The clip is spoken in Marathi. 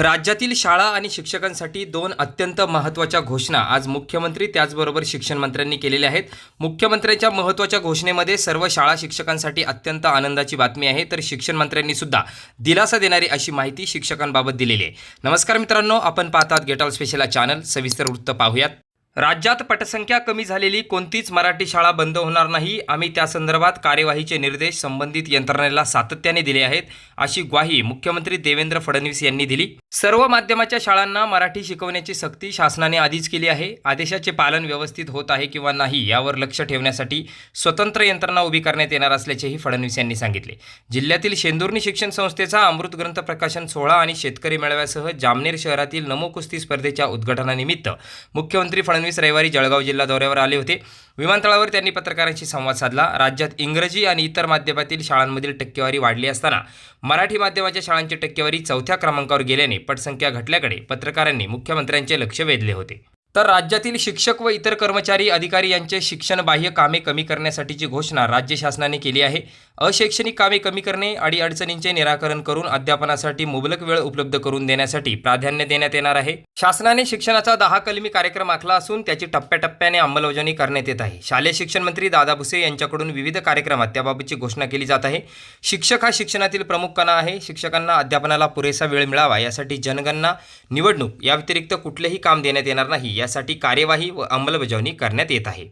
राज्यातील शाळा आणि शिक्षकांसाठी दोन अत्यंत महत्त्वाच्या घोषणा आज मुख्यमंत्री त्याचबरोबर शिक्षणमंत्र्यांनी केलेल्या आहेत. मुख्यमंत्र्यांच्या महत्त्वाच्या घोषणेमध्ये सर्व शाळा शिक्षकांसाठी अत्यंत आनंदाची बातमी आहे. तर शिक्षण मंत्र्यांनी सुद्धा दिलासा देणारी अशी माहिती शिक्षकांबाबत दिलेली आहे. नमस्कार मित्रांनो आपण पाहतात गेटॉल स्पेशल चॅनल. सविस्तर वृत्त पाहूयात. राज्यात पटसंख्या कमी झालेली कोणतीच मराठी शाळा बंद होणार नाही. आम्ही त्या संदर्भात कार्यवाहीचे निर्देश संबंधित यंत्रणेला सातत्याने दिले आहेत. अशी ग्वाही मुख्यमंत्री देवेंद्र फडणवीस यांनी दिली. सर्व माध्यमाच्या शाळांना मराठी शिकवण्याची सक्ती शासनाने आधीच केली आहे. आदेशाचे पालन व्यवस्थित होत आहे किंवा नाही यावर लक्ष ठेवण्यासाठी स्वतंत्र यंत्रणा उभी करण्यात येणार असल्याचेही फडणवीस यांनी सांगितले. जिल्ह्यातील शेंदुर्णी शिक्षण संस्थेचा अमृत ग्रंथ प्रकाशन सोहळा आणि शेतकरी मेळाव्यासह जामनेर शहरातील नमो कुस्ती स्पर्धेच्या उद्घाटनानिमित्त मुख्यमंत्री फडणवीस रविवारी जळगाव जिल्हा दौऱ्यावर आले होते. विमानतळावर त्यांनी पत्रकारांशी संवाद साधला. राज्यात इंग्रजी आणि इतर माध्यमातील शाळांमधील टक्केवारी वाढली असताना मराठी माध्यमाच्या शाळांची टक्केवारी चौथ्या क्रमांकावर गेल्याने पटसंख्या घटल्याकडे पत्रकारांनी मुख्यमंत्र्यांचे लक्ष वेधले होते. तर राज्यातील शिक्षक व इतर कर्मचारी अधिकारी यांचे शिक्षण बाह्य कामे कमी करण्यासाठीची घोषणा राज्य शासनाने केली आहे. अशैक्षणिक कामे कमी करणे अडीअडचणींचे निराकरण करून अध्यापनासाठी मुबलक वेळ उपलब्ध करून देण्यासाठी प्राधान्य देण्यात येणार आहे. शासनाने शिक्षणाचा दहा कलमी कार्यक्रम आखला असून त्याची टप्प्याटप्प्याने अंमलबजावणी करण्यात येत आहे. शालेय शिक्षण मंत्री दादा भुसे यांच्याकडून विविध कार्यक्रमात त्याबाबतची घोषणा केली जात आहे. शिक्षक हा शिक्षणातील प्रमुख कणा आहे. शिक्षकांना अध्यापनाला पुरेसा वेळ मिळावा यासाठी जनगणना निवडणूक या व्यतिरिक्त कुठलेही काम देण्यात येणार नाही. यासाठी कार्यवाही व अंमलबजावणी करण्यात येत आहे.